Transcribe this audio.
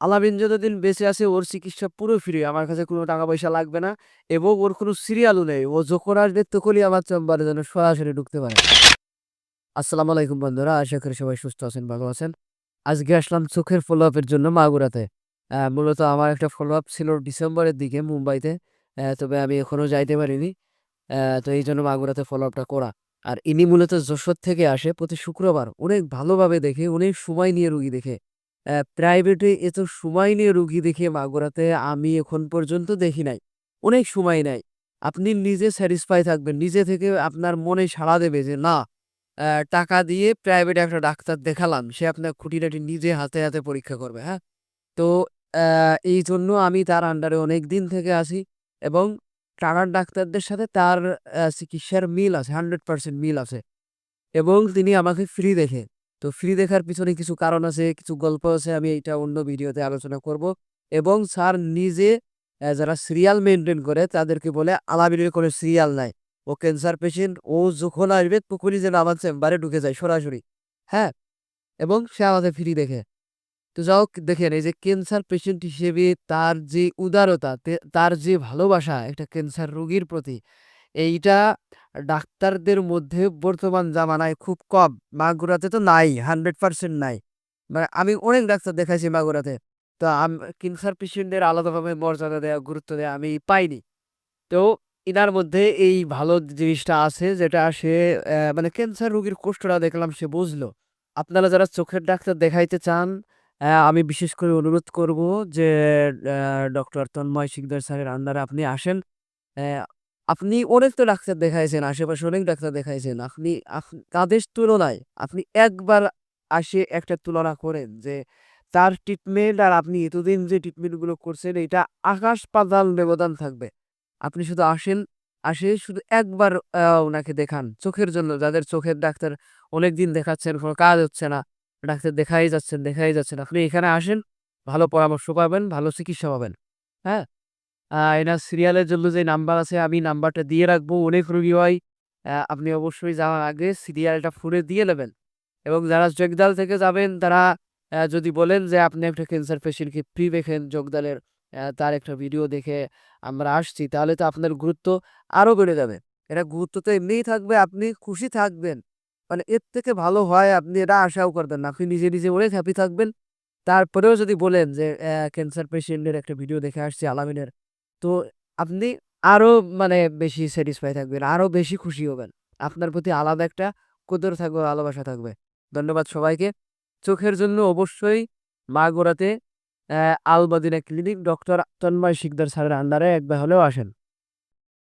আলামিন যতদিন বেঁচে আছে ওর চিকিৎসা পুরো ফ্রি। আমার কাছে কোনো টাকা পয়সা লাগবে না এবং ওর কোনো সিরিয়ালও নেই। ও যখন আসবে তখনই আমার চেম্বারে যেন সরাসরি ঢুকতে পারে। আসসালামু আলাইকুম বন্ধুরা। আশা করি সবাই সুস্থ আছেন, ভালো আছেন। আজকে আসলাম চোখের ফলো-আপ এর জন্য মাগুরাতে। মূলত আমার একটা ফলো-আপ ছিল ডিসেম্বরের দিকে মুম্বাইতে। তবে আমি এখনও যাইতে পারিনি। তো এইজন্য মাগুরাতে ফলো-আপটা করা। আর ইনি মূলত যশোর থেকে আসে প্রতি শুক্রবার। অনেক ভালোভাবে দেখে, অনেক সময় নিয়ে রুগী দেখে। প্রাইভেটে এত সময় নিয়ে রুগী দেখে মাগুরাতে আমি এখন পর্যন্ত দেখি নাই। অনেক সময় নেয়। আপনি নিজে স্যাটিসফাই থাকবেন। নিজে থেকে আপনার মনে সাড়া দেবে যে না টাকা দিয়ে প্রাইভেটে একটা ডাক্তার দেখালাম। সে আপনার খুঁটিনাটি নিজে হাতে, হাতে পরীক্ষা করবে, হ্যাঁ? তো এই জন্য আমি তার আন্ডারে অনেক দিন থেকে আছি এবং টাকার ডাক্তারদের সাথে তার চিকিৎসার মিল আছে, 100% মিল আছে। এবং তিনি আমাকে ফ্রি দেখে। তো ফ্রি দেখার পিছনে কিছু কারণ আছে, কিছু গল্প আছে। আমি এইটা অন্য ভিডিওতে আলোচনা করব। এবং স্যার নিজে যারা সিরিয়াল মেনটেন করে তাদেরকে বলে আলামিনের কোনো সিরিয়াল নাই। ও ক্যান্সার পেশেন্ট। ও যখন আসবে তখনই যেন আমার চেম্বারে ঢুকে যায় সরাসরি। হ্যাঁ? এবং সে আমাদের ফ্রি দেখে। তো হোক দেখেন এই যে ক্যান্সার পেশেন্ট হিসেবে তার যে উদারতা, তার যে ভালোবাসা একটা ক্যান্সার রোগীর প্রতি, এইটা ডাক্তারদের মধ্যে বর্তমান জামানায় খুব কম। মাগুরাতে তো নাই, 100% নাই। মানে আমি অনেক ডাক্তার দেখাইছি মাগুরাতে। তো আম ক্যান্সার পেশেন্টদের আলাদাভাবে মর্যাদা দেওয়া গুরুত্ব দেয়া আমি পাইনি। তো ইনার মধ্যে এই ভালো জিনিসটা আছে যেটা সে মানে ক্যান্সার রোগীর কষ্টটা দেখলাম সে বুঝলো। আপনারা যারা চোখের ডাক্তার দেখাইতে চান, আমি বিশেষ করে অনুরোধ করব যে ডক্টর তন্ময় শিকদার স্যারের আন্ডারে আপনি আসেন। আপনি অনেক তো ডাক্তার দেখাইছেন, আশেপাশে অনেক ডাক্তার দেখাইছেন। আপনি তাদের তুলনায় আপনি একবার আসে একটা তুলনা করেন যে তার ট্রিটমেন্ট আর আপনি এতদিন যে ট্রিটমেন্টগুলো করছেন এটা আকাশ-পাতাল ব্যবধান থাকবে। আপনি শুধু আসেন, আসে শুধু একবার ওনাকে দেখান। চোখের জন্য যাদের চোখের ডাক্তার অনেক দিন দেখাচ্ছেন, কোনো কাজ হচ্ছে না। ডাক্তার দেখাই যাচ্ছেন, দেখাই যাচ্ছেন। আপনি এখানে আসেন, ভালো পরামর্শ পাবেন, ভালো চিকিৎসা পাবেন। হ্যাঁ? এনার সিরিয়ালের জন্য যে নাম্বার আছে আমি নাম্বারটা দিয়ে রাখব। অনেক রোগী হয়। আপনি অবশ্যই যাওয়ার আগে সিরিয়ালটা ফোনে দিয়ে নেবেন। এবং যারা জগদাল থেকে যাবেন তারা যদি বলেন যে আপনি একটা ক্যান্সার পেশেন্টকে ফ্রি দেখেন জগদালের, তার একটা ভিডিও দেখে আমরা আসছি তাহলে তো আপনার গুরুত্ব আরও বেড়ে যাবে। এটা গুরুত্ব তো এমনিই থাকবে, আপনি খুশি থাকবেন। মানে এর থেকে ভালো হয় আপনি এটা আশাও করবেন না। আপনি নিজে, নিজে অনেক হ্যাপি থাকবেন। তারপরেও যদি বলেন যে ক্যান্সার পেশেন্টের একটা ভিডিও দেখে আসছি আলামিনের, তো আপনি আরও মানে বেশি স্যাটিসফাই থাকবেন, আরও বেশি খুশি হবেন। আপনার প্রতি আলাদা একটা কদর থাকবে, ভালোবাসা থাকবে। ধন্যবাদ সবাইকে। চোখের জন্য অবশ্যই মাগুরাতে আহ আলবাদিনা ক্লিনিক ডক্টর তন্ময় শিকদার স্যারের আন্ডারে একবার হলেও আসেন।